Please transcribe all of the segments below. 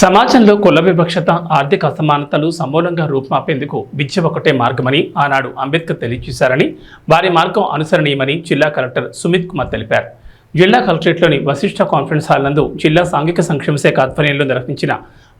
సమాజంలో కుల వివక్షత ఆర్థిక అసమానతలు సమూలంగా రూపుమాపేందుకు విద్య ఒకటే మార్గమని ఆనాడు అంబేద్కర్ తెలియజేశారని వారి మార్గం అనుసరణీయమని జిల్లా కలెక్టర్ సుమిత్ కుమార్ తెలిపారు. జిల్లా కలెక్టరేట్లోని వశిష్ఠ కాన్ఫరెన్స్ హాల్ నందు జిల్లా సాంఘిక సంక్షేమ శాఖ ఆధ్వర్యంలో నిర్వహించిన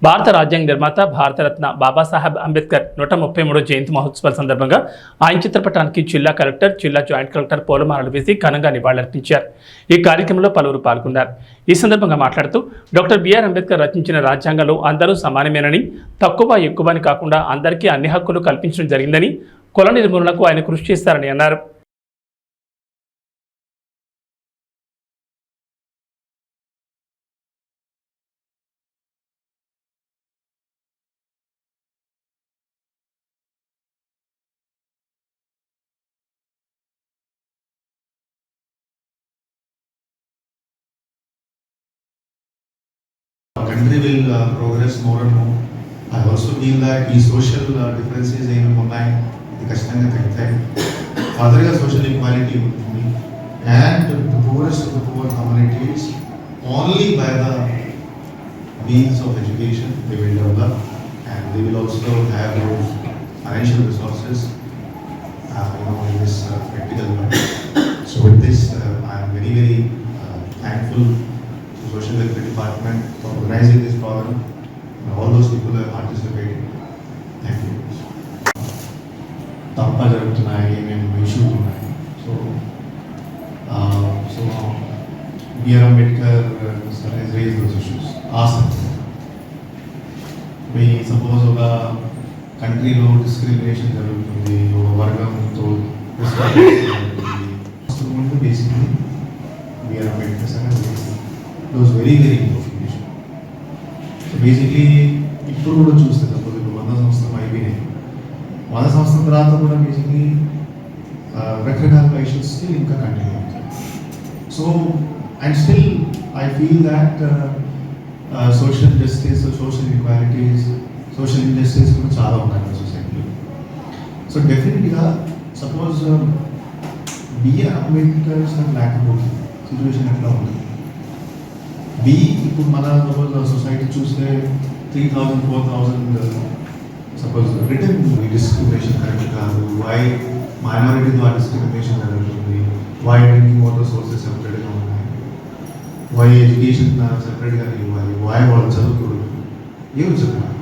భారత రాజ్యాంగ నిర్మాత భారతరత్న బాబాసాహెబ్ అంబేద్కర్ నూట ముప్పై మూడో జయంతి మహోత్సవాల సందర్భంగా ఆయన చిత్రపటానికి జిల్లా కలెక్టర్ జిల్లా జాయింట్ కలెక్టర్ పూలమాలలు వేసి ఘనంగా నివాళులర్పించారు. ఈ కార్యక్రమంలో పలువురు పాల్గొన్నారు. ఈ సందర్భంగా మాట్లాడుతూ డాక్టర్ బిఆర్ అంబేద్కర్ రచించిన రాజ్యాంగంలో అందరూ సమానమేనని తక్కువ ఎక్కువ అని కాకుండా అందరికీ అన్ని హక్కులు కల్పించడం జరిగిందని కుల నిర్మూలనకు ఆయన కృషి చేస్తారని అన్నారు. country will uh, progress more and more. I also feel that ఈ సోషల్ డిఫరెన్సెస్ ఏమేమి ఉన్నాయి ఇది ఖచ్చితంగా తగ్గుతాయి ఫర్దర్గా సోషల్ ఈక్వాలిటీ ఉంటుంది and the poorest of the poor communities only by the means of education they will develop and they will also have those financial resources uh, you know in this uh, practical world. So with this uh, ఉన్నాయి ఏమేమి issues ఉన్నాయి so so BR Ambedkar sir has raised those issues ఆసక్తి మీ suppose ఒక కంట్రీలో discrimination జరుగుతుంది ఒక వర్గంతో ముందు basically BR Ambedkar sir it was very very important so basically ఇప్పుడు కూడా చూస్తే తప్పదు. ఇప్పుడు వంద సంవత్సరం అయిపోయినాయి. వంద సంవత్సరం తర్వాత కూడా బేసిక్లీ రకరకాల ఇష్యూస్ ఇంకా కంటిన్యూ అవుతుంది. So and still I feel that social justice social equalities social industries కూడా చాలా ఉన్నాయి సొసైటీలో సో డెఫినెట్గా సపోజ్ బిఆర్ అంబేద్కర్ సార్ లేకపోతే సిచ్యువేషన్ ఎట్లా ఉంది? బి ఇప్పుడు మన సపోజ్ సొసైటీ చూస్తే three thousand four thousand suppose return discrimination correct కాదు. వై మైనారిటీ ద్వారా డిస్క్రిమినేషన్ జరుగుతుంది? వై డ్రింకింగ్ వాటర్ సోర్సెస్ సెపరేట్గా ఉన్నాయి? వై ఎడ్యుకేషన్ సెపరేట్గా ఇవ్వాలి? వై వాళ్ళు చదువుకూడదు? ఏమి చెప్పాలి?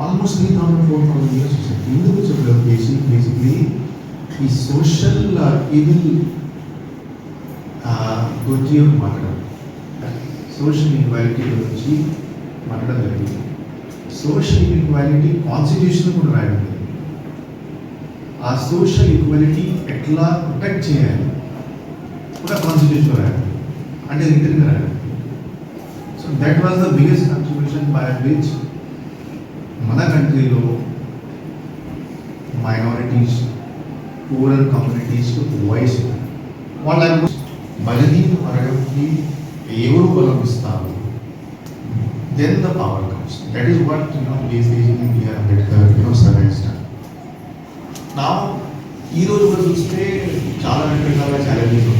Almost three thousand four thousand years వచ్చాయి ఎందుకు చెప్పలేదు? బేసిక్ బేసిక్లీ ఈ సోషల్ ఈవిల్ గురించి మాట్లాడాలి. సోషల్ ఈక్వాలిటీ గురించి మాట్లాడడం జరిగింది. సోషల్ ఈక్వాలిటీ కాన్స్టిట్యూషన్ కూడా రాయడం జరిగింది ఆ సోషల్ ఈక్వాలిటీ ఎట్లా ప్రొటెక్ట్ చేయాలి కూడా కాన్స్టిట్యూషన్ రాయాలి అంటే రిటర్న్గా రాయాలి so that was the biggest contribution by which మన కంట్రీలో మైనారిటీస్ పూరర్ కమ్యూనిటీస్కి వాయిస్ వాళ్ళ బలహీన వర్గంకి ఎవరు బలమిస్తారు then the power comes that is what you know basically BR Ambedkar you know services నా ఈ రోజు కూడా చూస్తే చాలా రకరకాల ఛాలెంజెస్ ఉన్నాయి. జనరల్గా చిన్న